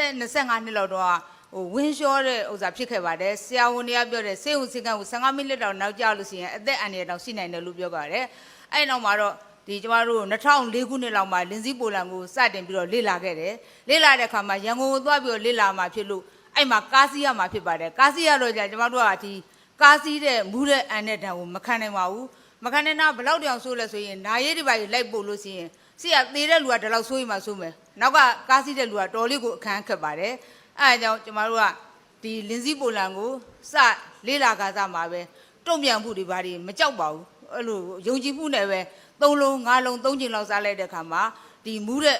သက်25နှစ်လောက်တော့ဟိုဝင်းလျှောတဲ့ဥစ္စာဖြစ်ခဲ့ပါတယ်ဆရာဝန်တွေကပြောတယ်စေုံစင်ကန်းကို15မိနစ်တောင်နောက်ကျလို့ရှိရင်အသက်အန္တရာယ်တောင်ရှိနိုင်တယ်လို့ပြောပါတယ်အဲ့နောက်မှာတော့ဒီကျမတို့2004ခုနှစ်လောက်မှာလင်းစည်းပိုလန်ကိုစတင်ပြီးတော့လေ့လာခဲ့တယ်လေ့လာတဲ့အခါမှာရန်ကုန်ကိုသွားပြီးတော့လေ့လာမှာဖြစ်လို့အဲ့မှာကားစီးရမှာဖြစ်ပါတယ်ကားစီးရတော့じゃကျမတို့ကဒီကားစီးတဲ့မူးတဲ့အန်တဲ့တံကိုမခံနိုင်ပါဘူးမခံနိုင်တာဘယ်လောက်တောင်ဆိုးလဲဆိုရင်နာရေးတွေပါလိုက်ပို့လို့ရှိရင်စီကသေးတဲ့လူကဒီလောက်ဆိုးရင်မှဆိုးမယ် နောက်ကကားစီးတဲ့လူကတော်လေးကိုအခန်းခက်ပါတယ်အဲ့ဒါကြောင့်ကျမတို့ကဒီလင်းစည်းပိုလန်ကိုစလေးလာကားစားမှာပဲတုံ့ပြန်မှုတွေဘာတွေမကြောက်ပါဘူးအဲ့လိုယုံကြည်မှုနဲ့ပဲသုံးလုံးငါးလုံးသုံးချိန်လောက်စားလိုက်တဲ့အခါမှာဒီမူးတဲ့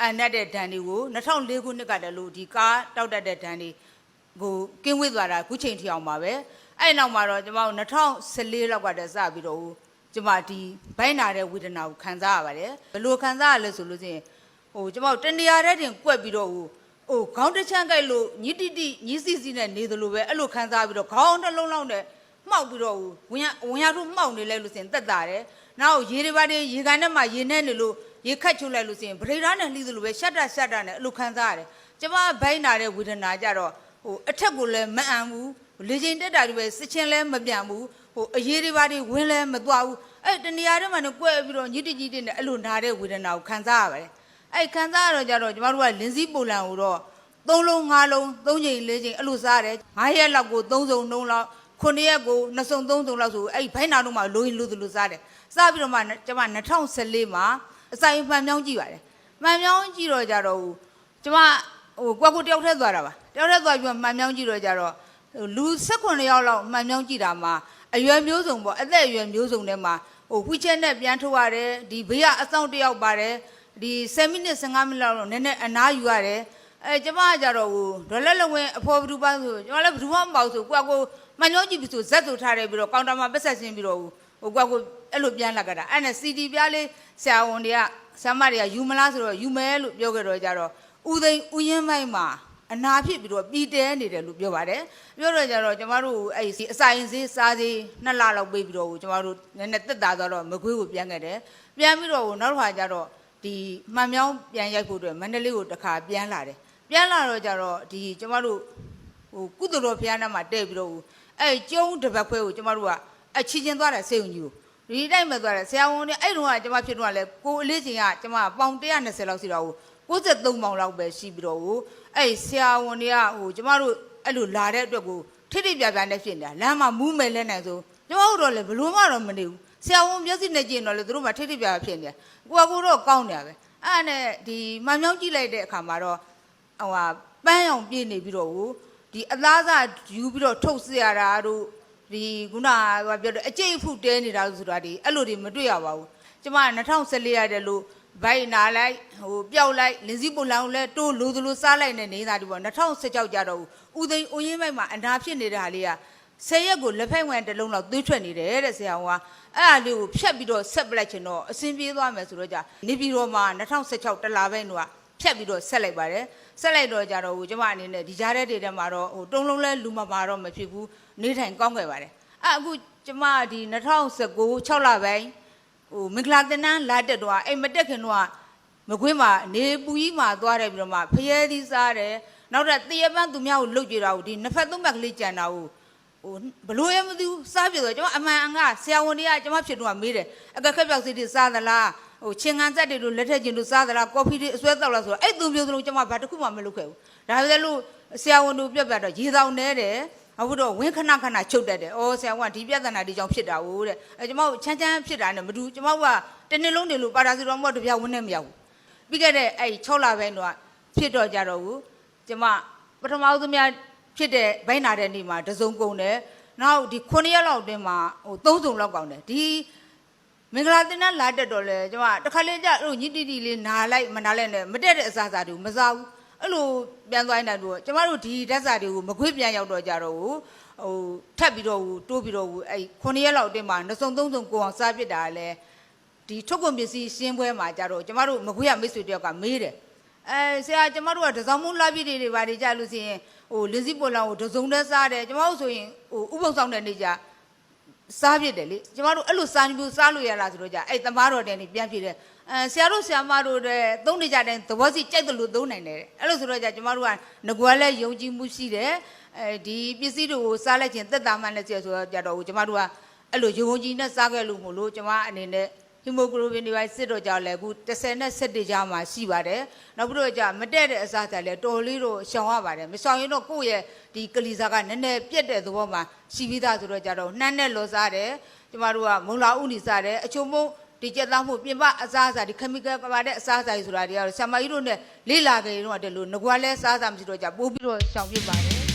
အန်တဲ့ဒဏ်တွေကို2004ခုနှစ်ကတည်းကလို့ဒီကားတောက်တက်တဲ့ဒဏ်တွေကိုကင်းဝေးသွားတာခုချိန်ထိအောင်ပါပဲအဲ့နောက်မှာတော့ကျမတို့2014လောက်ကတည်းကစပြီးတော့ကျမဒီဘိုင်းနာတဲ့ဝေဒနာကိုခံစားရပါတယ်ဘယ်လိုခံစားရလဲဆိုလို့ရှိရင် ဟိုကျမတို့တနေရာတဲ့တင်ကွက်ပြီးတော့ဟိုဟိုခေါင်းတစ်ချမ်းကိုက်လို့ညတိတိညစီစီနဲ့နေသလိုပဲအဲ့လိုခံစားပြီးတော့ခေါင်းတစ်လုံးလုံးနဲ့မှောက်ပြီးတော့ဟိုဝင်ရဝင်ရတို့မှောက်နေလဲလို့ရှိရင်တက်တာတယ်နောက်ရေတွေပါတွေရေကန်ထဲမှာရေနဲ့နေလို့ရေခတ်ချုပ်လိုက်လို့ရှိရင်ဗရိဓာနဲ့လှီးသလိုပဲရှက်တာရှက်တာနဲ့အဲ့လိုခံစားရတယ်ကျမဘိုင်းနာတဲ့ဝေဒနာကြတော့ဟိုအထက်ကိုလည်းမအံဘူးလေချိန်တက်တာတွေပဲစစ်ချင်းလည်းမပြန်ဘူးဟိုအရေးတွေပါတွေဝင်လည်းမသွားဘူးအဲ့တနေရာထဲမှာနဲ့ကွဲပြီးတော့ညစ်တိညစ်တိနဲ့အဲ့လိုနာတဲ့ဝေဒနာကိုခံစားရပါတယ် အဲ့ခံစားရတော့ကြတော့ကျမတို့ကလင်းစည်းပိုလန်ကိုတော့သုံးလုံးငါးလုံးသုံးချိန်လေးချိန်အဲ့လိုစားတယ်ငါးရက်လောက်ကိုသုံးစုံနှုံးလောက်ခုနှစ်ရက်ကိုနှစ်စုံသုံးစုံလောက်ဆိုအဲ့ဘိုင်းနာတို့မှာလိုရင်လိုသလိုစားတယ်စားပြီးတော့မှကျမ2014မှာအစာရင်မှန်မြောင်းကြည့်ပါတယ်မှန်မြောင်းကြည့်တော့ကြတော့ကျမဟိုကွက်ကိုတယောက်ထဲသွားတာပါတယောက်ထဲသွားပြီးမှမှန်မြောင်းကြည့်တော့ကြတော့လူ18ယောက်လောက်မှန်မြောင်းကြည့်တာမှာအရွယ်မျိုးစုံပေါ့အသက်အရွယ်မျိုးစုံထဲမှာဟိုဝှီချက်နဲ့ပြန်ထုတ်ရတယ်ဒီဘေးကအဆောင်တယောက်ပါတယ် ဒီ7မိနစ်15မိနစ်လောက်တော့နည်းနည်းအနားယူရတယ်အဲကျမကကြတော့ဟိုဒေါ်လက်လဝင်းအဖော်ဘဒူပန်းဆိုကျမလည်းဘဒူမှမပေါ့ဆိုကိုကကိုမှန်မြောင်းကြည့်ပြီးဆိုဇက်ဆိုထားတယ်ပြီးတော့ကောင်တာမှာပတ်ဆက်ရှင်းပြီးတော့ဟိုကိုကကိုအဲ့လိုပြန်လာကြတာအဲ့နဲ့ CD ပြားလေးဆရာဝန်တွေကဆရာမတွေကယူမလားဆိုတော့ယူမယ်လို့ပြောခဲ့တော့ကြတော့ဦးသိန်းဦးရင်းမိုက်မှာအနာဖြစ်ပြီးတော့ပြည်တဲနေတယ်လို့ပြောပါတယ်ပြောတော့ကြတော့ကျမတို့အဲ့ဒီအစာရင်စေးစားစေးနှစ်လလောက်ပေးပြီးတော့ကျမတို့နည်းနည်းတက်တာတော့မကွေးကိုပြန်ခဲ့တယ်ပြန်ပြီးတော့နောက်တစ်ခါကျတော့ ဒီမှန်မြောင်းပြန်ရိုက်ဖို့အတွက်မန္တလေးကိုတစ်ခါပြန်လာတယ်ပြန်လာတော့ကြတော့ဒီကျမတို့ဟိုကုသတော်ဘုရားနာမှာတဲ့ပြီးတော့အဲ့ကျုံးတစ်ပတ်ခွဲကိုကျမတို့ကအချီချင်းသွားတယ်စေုံကြီးကိုဒီတိုင်းမဲ့သွားတယ်ဆရာဝန်တွေအဲ့တုန်းကကျမဖြစ်တော့လဲကိုအလေးချင်းကကျမပေါင်120လောက်စီတော့63ပေါင်လောက်ပဲရှိပြီးတော့ဟိုအဲ့ဆရာဝန်တွေကဟိုကျမတို့အဲ့လိုလာတဲ့အတွက်ကိုထိထိပြပြနဲ့ဖြစ်နေတာလမ်းမှာမူးမယ်လဲနိုင်ဆိုကျမတို့တော့လည်းဘလို့မှတော့မနေဘူး ဆရာဝန်မျက်စိနဲ့ကြည့်ရင်တော့လေသူတို့မှထိထိပြပြဖြစ်နေတယ်ကိုကကိုတော့ကောင်းနေရပဲအဲ့နဲ့ဒီမှန်မြောင်းကြည့်လိုက်တဲ့အခါမှာတော့ဟိုဟာပန်းအောင်ပြေးနေပြီးတော့ဟိုဒီအသားစားယူပြီးတော့ထုတ်စရတာတို့ဒီခုနကပြောတဲ့အကျိတ်အဖုတဲနေတာဆိုတာဒီအဲ့လိုတွေမတွေ့ရပါဘူးကျမ2014ရတယ်လို့ဘိုက်နာလိုက်ဟိုပျောက်လိုက်လင်းစည်းပုံလောင်လဲတိုးလိုသလိုစားလိုက်နေနေတာဒီပေါ့2016ကြတော့ဦးသိန်းဦးရင်းမိုက်မှာအနာဖြစ်နေတဲ့ဟာလေးက ဆယ်ရက်ကိုလက်ဖက်ဝင်တစ်လုံးလောက်သွေးထွက်နေတယ်တဲ့ဆရာကအဲ့ဒါလေးကိုဖြတ်ပြီးတော့ဆက်ပလိုက်ချင်တော့အစင်ပြေးသွားမယ်ဆိုတော့じゃနေပြည်တော်မှာ2016တလပိုင်းတော့ဖြတ်ပြီးတော့ဆက်လိုက်ပါတယ်ဆက်လိုက်တော့ကြတော့ဟိုကျမအနေနဲ့ဒီကြားတဲ့တွေထဲမှာတော့ဟိုတုံးလုံးလဲလူမပါတော့မဖြစ်ဘူးနေထိုင်ကောင်းခဲ့ပါတယ်အဲ့အခုကျမဒီ2019 6လပိုင်းဟိုမင်္ဂလာတင်နန်းလာတက်တော့အဲ့မတက်ခင်တော့မကွင်းမှာနေပူကြီးမှာသွားတယ်ပြီးတော့မှဖျဲသီးစားတယ်နောက်တော့တရပန်းသူများကိုလှုပ်ကြတာကိုဒီနှစ်ဖက်သုံးဖက်ကလေးကြံတာကို ဟိုဘလို့ရမသိဘူးစားပြတော့ကျွန်မအမှန်အငါဆရာဝန်တွေကကျွန်မဖြစ်တော့မေးတယ်အကက်ခက်ပြောက်စီတွေစားသလားဟိုချင်းကန်ဆက်တွေလို့လက်ထက်ချင်းတို့စားသလားကော်ဖီတွေအစွဲတောက်လားဆိုတော့အဲ့သူမျိုးစလုံးကျွန်မဘာတစ်ခုမှမလုပ်ခဲ့ဘူးဒါပေမဲ့လို့ဆရာဝန်တို့ပြတ်ပြတ်တော့ရေတောင်နေတယ်အခုတော့ဝင်းခဏခဏချုပ်တတ်တယ်။အော်ဆရာကဒီပြဿနာဒီကြောင့်ဖြစ်တာဟုတ်တဲ့။အဲကျွန်မတို့ချမ်းချမ်းဖြစ်တာနဲ့မတူကျွန်မတို့ကတနေ့လုံးနေလို့ပါရာစီတော်မော့တပြားဝင်းနဲ့မရောက်ဘူး။ပြီးခဲ့တဲ့အဲ့6လပိုင်းတော့ဖြစ်တော့ကြတော့ဘူး။ကျွန်မပထမဆုံးများ ဖြစ်တဲ့ဘိုင်းနာတဲ့နေ့မှာတစုံကုန်တယ်။နောက်ဒီ9ရက်လောက်အတွင်းမှာဟို3စုံလောက်ကောင်းတယ်။ဒီမင်္ဂလာတင်တဲ့လာတက်တော့လေကျွန်မတခါလေးကြအဲ့လိုညစ်တိတိလေးနာလိုက်မနာလိုက်နဲ့မတက်တဲ့အစားအစာတွေကိုမစားဘူး။အဲ့လိုပြန်သွားနေတာတို့ကျမတို့ဒီဓာတ်စာတွေကိုမခွေးပြန်ရောက်တော့ကြတော့ဟိုထပ်ပြီးတော့တိုးပြီးတော့အဲ့9ရက်လောက်အတွင်းမှာနှစုံသုံးစုံကိုအောင်စားပစ်တာလဲဒီထုတ်ကုန်ပစ္စည်းရှင်းပွဲမှာကြတော့ကျမတို့မခွေးရမိတ်ဆွေတယောက်ကမေးတယ် အဲဆရာကျမတို့ကဒဇောင်းမုလာပြည့်တွေဘာတွေကြလို့ဆိုရင်ဟိုလင်းစည်းပေါ်လောင်ကိုဒဇုံနဲ့စားတယ်ကျမတို့ဆိုရင်ဟိုဥပုံဆောင်တဲ့နေ့ကျစားပြစ်တယ်လေကျမတို့အဲ့လိုစားမျိုးစားလို့ရလားဆိုတော့ကြအဲ့သမားတော်တန်နေပြန်ပြည့်တယ်အဲဆရာတို့ဆရာမတို့တဲ့သုံးနေကြတဲ့သဘောစီကြိုက်တယ်လို့သုံးနိုင်တယ်အဲ့လိုဆိုတော့ကြကျမတို့ကငကွယ်လဲယုံကြည်မှုရှိတယ်အဲဒီပစ္စည်းတွေကိုစားလိုက်ခြင်းသက်တာမှန်လည်းဆရာဆိုတော့ကြတော့ကျမတို့ကအဲ့လိုယုံကြည်နဲ့စားခဲ့လို့မို့လို့ကျမအနေနဲ့ မိုကလိုဘင်တွေပါစစ်တော့ကြောက်လဲအခု30နဲ့17ကြားမှာရှိပါတယ်နောက်ပြီးတော့じゃမတက်တဲ့အစားအစာလဲတော်လေးတော့ရှောင်ရပါတယ်မရှောင်ရင်တော့ကိုယ့်ရဲ့ဒီကလီစာကနည်းနည်းပြက်တဲ့သဘောမှာရှိပြီးသားဆိုတော့ကြတော့နှမ်းနဲ့လောစားတယ်ကျမတို့ကမုံလာဥနီစားတယ်အချုံမုံဒီကြက်သားမှုပြင်ပအစားအစာဒီခမီကယ်ပါတဲ့အစားအစာတွေဆိုတာတွေကတော့ဆံမကြီးတို့နဲ့လေးလာကြရင်တော့တယ်လို့ငကွာလဲစားစားမရှိတော့ကြပိုးပြီးတော့ရှောင်ပြစ်ပါတယ်